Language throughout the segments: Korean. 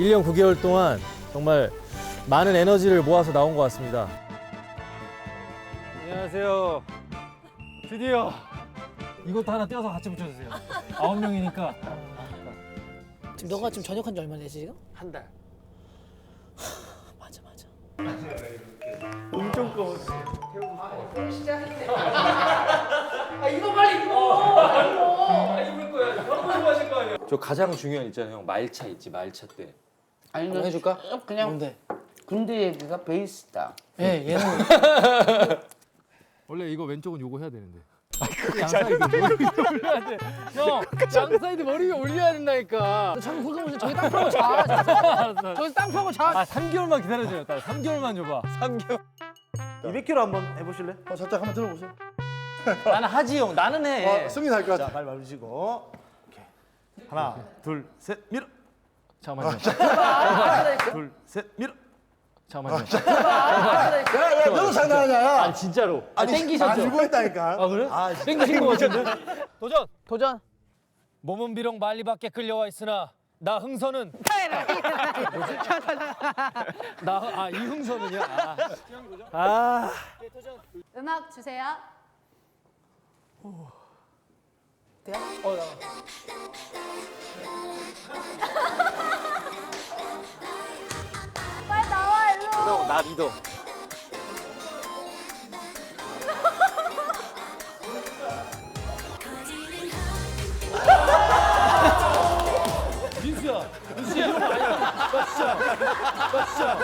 1년 9개월 동안 정말 많은 에너지를 모아서 나온 것 같습니다. 안녕하세요. 드디어 이것도 하나 떼어서 같이 붙여주세요. 아홉 명이니까 지금 너가 지금 전역한 지 얼마 되지 지금? 한 달. 맞아 맞아. 저 가장 중요한 있잖아요, 형. 말차 있지, 말차 때. 아니 한번 해줄까? 그냥 뭔데? 군대 얘기가 베이스다. 예 얘는 원래 이거 왼쪽은 요거 해야 되는데. 양사이드 머리 위에 올려야 돼. 형, 양사이드 머리 위에 올려야 된다니까. 자꾸 그거 저기 땅 파고 자. 저기 땅 파고 자. 아, 3개월만 기다려줘요. 딸. 3개월만 줘봐. 3개월. 200kg 한번 해보실래? 어, 살짝 한번 들어보세요. 나는 하지 형. 나는 해. 어, 승리 날것 자, 같아. 발 밟으시고. 오케이. 하나, 둘, 셋, 밀어. 잠깐만요. 둘, 셋, 밀어. 잠깐만요. 야, 야, 너도 장난하냐? 아, 진짜로. 아니, 땡기셨죠? 알고 있다니까. 아, 그래? 아, 땡기신 거 같은데? 도전! 도전. 몸은 비록 말리 밖에 끌려와 있으나 나 흥선은 나 아 이 흥선은요? 아. 아. 음악 주세요. 빨리 나 믿어. 민수야, 민수야 이건 아니야. 나 진짜, 나 진짜.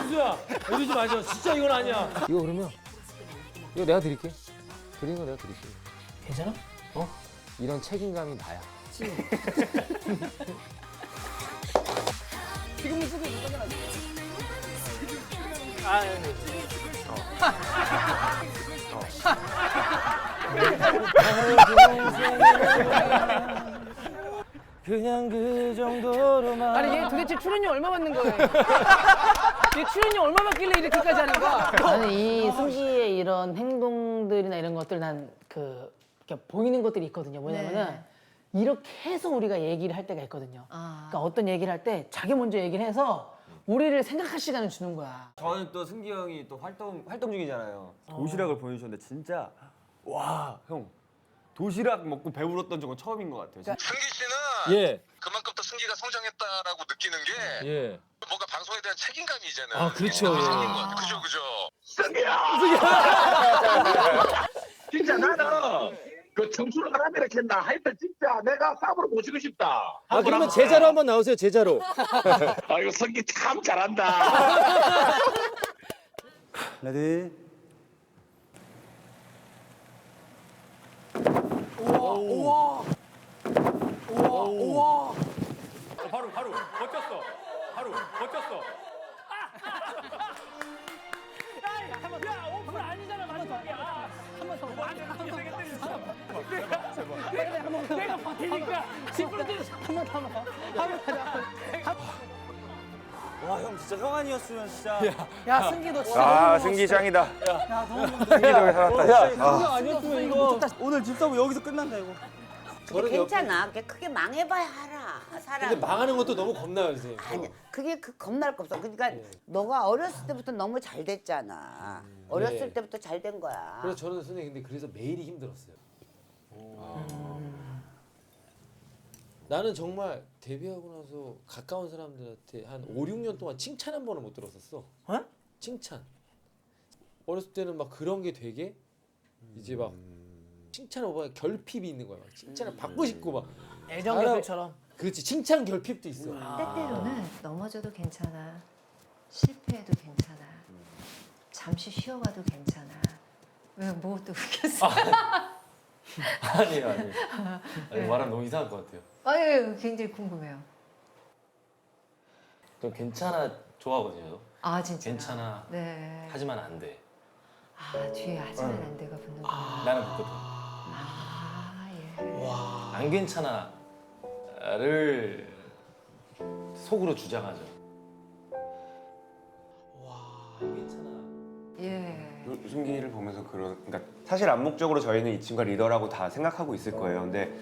민수야, 이러지 마자. 진짜 이건 아니야. 이거 그러면 이거 내가 드릴게. 드리는 거 내가 드릴게. 괜찮아? 이런 책임감이 나야. 그냥 그 정도로만. 아니 얘 도대체 출연료 얼마 받는 거예요? 얘 출연료 얼마 받길래 이렇게까지 하는 거야? 나는 이 승기의 이런 행동들이나 이런 것들 난 그 보이는 것들이 있거든요. 뭐냐면은 이렇게 해서 우리가 얘기를 할 때가 있거든요. 그러니까 어떤 얘기를 할 때 자기 먼저 얘기를 해서 우리를 생각할 시간을 주는 거야. 저는 또 승기 형이 또 활동 활동 중이잖아요. 도시락을 보내주셨는데 진짜 와 형 도시락 먹고 배불렀던 적은 처음인 것 같아요. 진짜. 승기 씨는 예, 그만큼 또 승기가 성장했다라고 느끼는 게 예. 뭔가 방송에 대한 책임감이 이제는 아, 그렇죠. 그게 예. 생긴 것 같아요. 그죠 그죠. 진짜 나는 그 청춘을 하라 이렇게 했나 하여튼 진짜 내가 쌈으로 모시고 싶다. 아 그러면 제자로 한번 나오세요. 제자로. 아이고 성기 참 잘한다. 레디. 바로 바로 버텼어. 바로 버텼어. 야, 오픈 아니잖아, 마지막이야. 한번 더. 내가 내가 버티니까 10분 뒤에 한번 더. 와, 형 진짜 형 아니었으면 진짜. 야 승기 너 진짜 아 승기 짱이다. 승기 덕에 살았다. 진짜. 아. 아니었으면 이거 오늘 집 사고 여기서 끝난다 이거. 괜찮아. 그게 크게 망해봐야 알아. 사람. 근데 망하는 것도 너무 겁나요, 선생님. 아니, 그게 그 겁날 거 없어. 그러니까 너가 어렸을 때부터 너무 잘 됐잖아. 어렸을 네. 때부터 잘 된 거야. 그래서 저는 선생님 근데 그래서 매일이 힘들었어요. 나는 정말 데뷔하고 나서 가까운 사람들한테 한 5, 6년 동안 칭찬 한 번을 못 들었었어. 어? 칭찬. 어렸을 때는 막 그런 게 되게 이제 막 칭찬을 오면 결핍이 있는 거야. 막 칭찬을 받고 싶고 막. 애정 결핍처럼. 그렇지 칭찬 결핍도 있어. 때때로는 넘어져도 괜찮아. 실패해도 괜찮아. 잠시 쉬어가도 괜찮아. 왜 뭐 또 웃겼어? 아니에요, 아니에요. 아니, 말하면 너무 이상할 것 같아요. 아유 굉장히 궁금해요. 또 괜찮아 좋아하거든요. 아 진짜. 괜찮아 네. 하지만 안 돼. 아 뒤에 하지만 안 돼가 붙는 거. 아, 나는 붙거든. 아 예. 안 괜찮아 를 속으로 주장하죠. 안 괜찮아. 예. 승기를 보면서 그런 그러니까 사실 암묵적으로 저희는 이 친구가 리더라고 다 생각하고 있을 거예요. 근데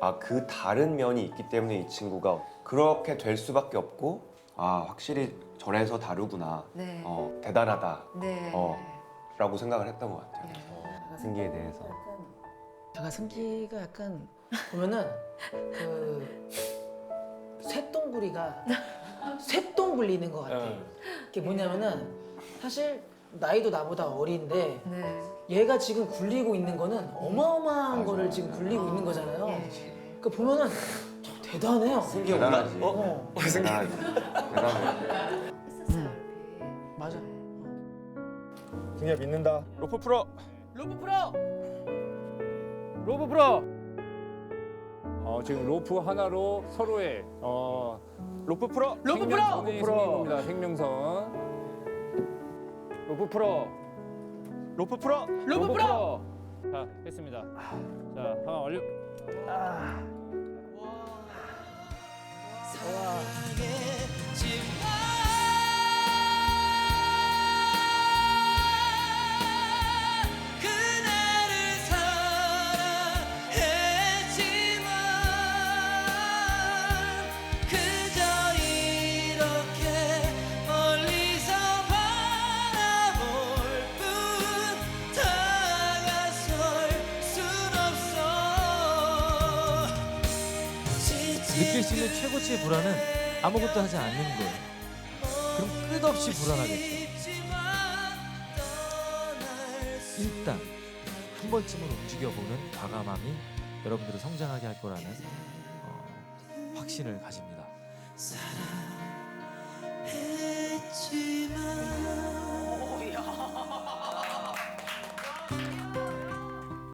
아 그 다른 면이 있기 때문에 이 친구가 그렇게 될 수밖에 없고 아 확실히 저래서 다르구나. 네. 어 대단하다. 네. 어. 라고 생각을 했던 것 같아요. 승기에 대해서. 제가 승기가 약간 보면은 그 쇳덩구리가 쇳덩 굴리는 것 같아. 그게 뭐냐면은 사실 나이도 나보다 어린데 네. 얘가 지금 굴리고 있는 거는 어마어마한 거를 지금 굴리고 있는 거잖아요. 예. 그 보면은 참 대단해요. 승기 대단하지. 어, 대단하지. 대단해. 맞아. 승기야 믿는다. 로프 풀어. 로프 프로. 로브 프로. 어, 지금 로프 하나로 서로의 어, 로프 풀어. 로프 프로. 생명선의 승리입니다. 생명선. 로브 프로. 로프 풀어. 로프 프로. 자, 했습니다. 자, 하나 완료. 느낄 수 있는 최고치의 불안은 아무것도 하지 않는 거예요. 그럼 끝없이 불안하겠죠. 일단 한 번쯤은 움직여보는 과감함이 여러분들을 성장하게 할 거라는 어, 확신을 가집니다. 했지만